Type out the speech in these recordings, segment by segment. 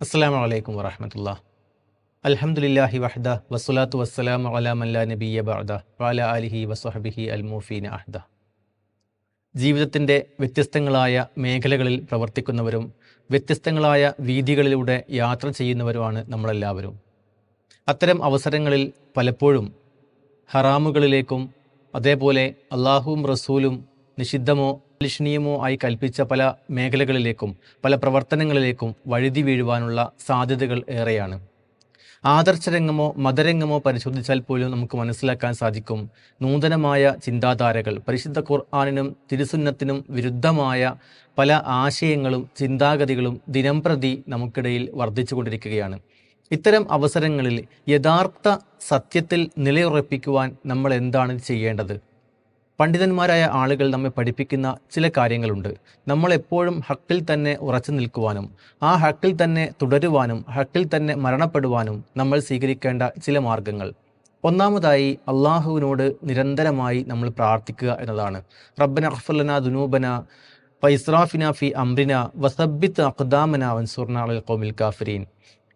അസ്സാം അലൈക്കും വറഹമത്തുള്ള. അലഹമുല്ലാഹി വഹ്ദ വസ്സലാത്തു വസ്സലാം അലാ മല്ലാ നബിയ ബഅദ അലിഹി വസ്ഹബിഹി വസ്വഹബിഹി മുഫീൻ അഹ്ദ. ജീവിതത്തിന്റെ വ്യത്യസ്തങ്ങളായ മേഖലകളിൽ പ്രവർത്തിക്കുന്നവരും വ്യത്യസ്തങ്ങളായ വീതികളിലൂടെ യാത്ര ചെയ്യുന്നവരുമാണ് നമ്മളെല്ലാവരും. അത്തരം അവസരങ്ങളിൽ പലപ്പോഴും ഹറാമുകളിലേക്കും അതേപോലെ അള്ളാഹുവും റസൂലും നിഷിദ്ധമോ അലിഷണീയമോ ആയി കൽപ്പിച്ച പല മേഖലകളിലേക്കും പല പ്രവർത്തനങ്ങളിലേക്കും വഴുതി വീഴുവാനുള്ള സാധ്യതകൾ ഏറെയാണ്. ആദർശരംഗമോ മതരംഗമോ പരിശോധിച്ചാൽ പോലും നമുക്ക് മനസ്സിലാക്കാൻ സാധിക്കും നൂതനമായ ചിന്താധാരകൾ പരിശുദ്ധ ഖുർആാനിനും തിരുസുന്നത്തിനും വിരുദ്ധമായ പല ആശയങ്ങളും ചിന്താഗതികളും ദിനംപ്രതി നമുക്കിടയിൽ വർദ്ധിച്ചുകൊണ്ടിരിക്കുകയാണ്. ഇത്തരം അവസരങ്ങളിൽ യഥാർത്ഥ സത്യത്തിൽ നിലയുറപ്പിക്കുവാൻ നമ്മൾ എന്താണ് ചെയ്യേണ്ടത്? പണ്ഡിതന്മാരായ ആളുകൾ നമ്മെ പഠിപ്പിക്കുന്ന ചില കാര്യങ്ങളുണ്ട്. നമ്മൾ എപ്പോഴും ഹക്കിൽ തന്നെ ഉറച്ചു നിൽക്കുവാനും ആ ഹക്കിൽ തന്നെ തുടരുവാനും ഹക്കിൽ തന്നെ മരണപ്പെടുവാനും നമ്മൾ സ്വീകരിക്കേണ്ട ചില മാർഗങ്ങൾ. ഒന്നാമതായി അള്ളാഹുവിനോട് നിരന്തരമായി നമ്മൾ പ്രാർത്ഥിക്കുക എന്നതാണ്. റബ്ബന അഖ്ഫലന ദുനൂബന ഫൈസ്രാഫിന ഫി അംറിന വസബിത്ത് അഖ്ദാമന വൻസുർന ഖൗമിൽ കാഫിരീൻ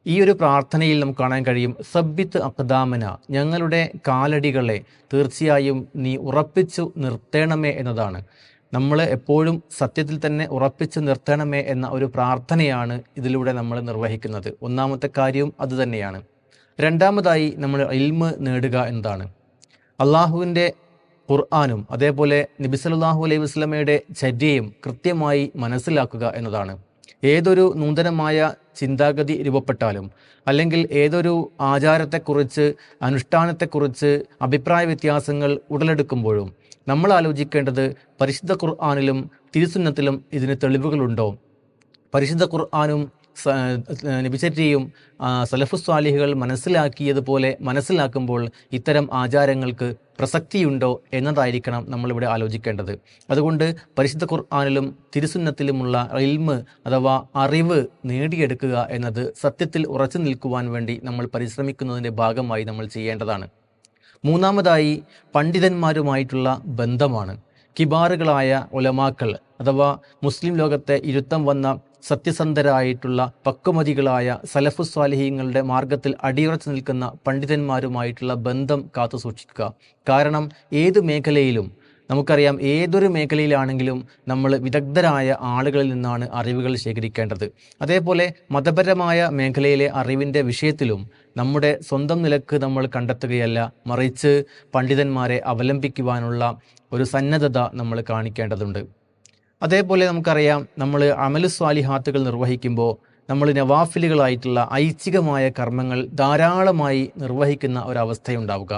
ഈ ഒരു പ്രാർത്ഥനയിൽ നമുക്ക് കാണാൻ കഴിയും സബ്ബിത്ത് അക്ദാമന ഞങ്ങളുടെ കാലടികളെ തീർച്ചയായും നീ ഉറപ്പിച്ചു നിർത്തേണമേ എന്നതാണ്. നമ്മൾ എപ്പോഴും സത്യത്തിൽ തന്നെ ഉറപ്പിച്ചു നിർത്തണമേ എന്ന ഒരു പ്രാർത്ഥനയാണ് ഇതിലൂടെ നമ്മൾ നിർവഹിക്കുന്നത്. ഒന്നാമത്തെ കാര്യവും അതുതന്നെയാണ് രണ്ടാമതായി നമ്മൾ ഇൽമ് നേടുക എന്നതാണ്. അള്ളാഹുവിന്റെ ഖുർആാനും അതേപോലെ നബിസലാഹു അലൈഹി വസ്ലമയുടെ ചര്യയും കൃത്യമായി മനസ്സിലാക്കുക എന്നതാണ്. ഏതൊരു നൂതനമായ ചിന്താഗതി രൂപപ്പെട്ടാലും അല്ലെങ്കിൽ ഏതൊരു ആചാരത്തെക്കുറിച്ച് അനുഷ്ഠാനത്തെക്കുറിച്ച് അഭിപ്രായ വ്യത്യാസങ്ങൾ ഉടലെടുക്കുമ്പോഴും നമ്മൾ ആലോചിക്കേണ്ടത് പരിശുദ്ധ ഖുർആാനിലും തിരുസുന്നത്തിലും ഇതിന് തെളിവുകളുണ്ടോ? പരിശുദ്ധ ഖുർആാനും നബിചര്യയും സലഫുസ്വാലിഹികൾ മനസ്സിലാക്കിയതുപോലെ മനസ്സിലാക്കുമ്പോൾ ഇത്തരം ആചാരങ്ങൾക്ക് പ്രസക്തിയുണ്ടോ എന്നതായിരിക്കണം നമ്മളിവിടെ ആലോചിക്കേണ്ടത്. അതുകൊണ്ട് പരിശുദ്ധ ഖുർആാനിലും തിരുസുന്നത്തിലുമുള്ള ഇൽമ് അഥവാ അറിവ് നേടിയെടുക്കുക എന്നത് സത്യത്തിൽ ഉറച്ചു നിൽക്കുവാൻ വേണ്ടി നമ്മൾ പരിശ്രമിക്കുന്നതിന്റെ ഭാഗമായി നമ്മൾ ചെയ്യേണ്ടതാണ്. മൂന്നാമതായി പണ്ഡിതന്മാരുമായിട്ടുള്ള ബന്ധമാണ്. കിബാറുകളായ ഒലമാക്കൾ അഥവാ മുസ്ലിം ലോകത്തെ ഇരുത്തം വന്ന സത്യസന്ധരായിട്ടുള്ള പക്വമതികളായ സലഫു സ്വാലിഹീങ്ങളുടെ മാർഗത്തിൽ അടിയുറച്ചു നിൽക്കുന്ന പണ്ഡിതന്മാരുമായിട്ടുള്ള ബന്ധം കാത്തു സൂക്ഷിക്കുക. കാരണം ഏത് മേഖലയിലും നമുക്കറിയാം ഏതൊരു മേഖലയിലാണെങ്കിലും നമ്മൾ വിദഗ്ധരായ ആളുകളിൽ നിന്നാണ് അറിവുകൾ ശേഖരിക്കേണ്ടത്. അതേപോലെ മതപരമായ മേഖലയിലെ അറിവിന്റെ വിഷയത്തിലും നമ്മുടെ സ്വന്തം നിലയ്ക്ക് നമ്മൾ കണ്ടെത്തുകയല്ല മറിച്ച് പണ്ഡിതന്മാരെ അവലംബിക്കുവാനുള്ള ഒരു സന്നദ്ധത നമ്മൾ കാണിക്കേണ്ടതുണ്ട്. അതേപോലെ നമുക്കറിയാം നമ്മൾ അമലു സ്വാലിഹാത്തുകൾ നിർവഹിക്കുമ്പോൾ നമ്മൾ നവാഫിലുകളായിട്ടുള്ള ഐച്ഛികമായ കർമ്മങ്ങൾ ധാരാളമായി നിർവഹിക്കുന്ന ഒരവസ്ഥയുണ്ടാവുക.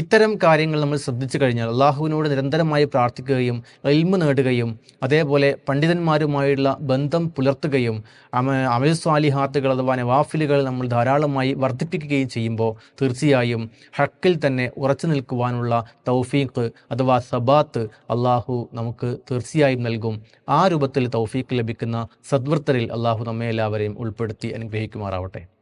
ഇത്തരം കാര്യങ്ങൾ നമ്മൾ ശ്രദ്ധിച്ചു കഴിഞ്ഞാൽ അള്ളാഹുവിനോട് നിരന്തരമായി പ്രാർത്ഥിക്കുകയും എൽമ് നേടുകയും അതേപോലെ പണ്ഡിതന്മാരുമായുള്ള ബന്ധം പുലർത്തുകയും അമ അഥവാ നവാഫിലുകൾ നമ്മൾ ധാരാളമായി വർദ്ധിപ്പിക്കുകയും ചെയ്യുമ്പോൾ തീർച്ചയായും ഹക്കിൽ തന്നെ ഉറച്ചു നിൽക്കുവാനുള്ള തൗഫീഖ് അഥവാ സബാത്ത് അള്ളാഹു നമുക്ക് തീർച്ചയായും നൽകും. ആ രൂപത്തിൽ തൗഫീഖ് ലഭിക്കുന്ന സദ്വൃത്തരിൽ അള്ളാഹു നമ്മെ എല്ലാവരെയും ഉൾപ്പെടുത്തി അനുഗ്രഹിക്കുമാറാവട്ടെ.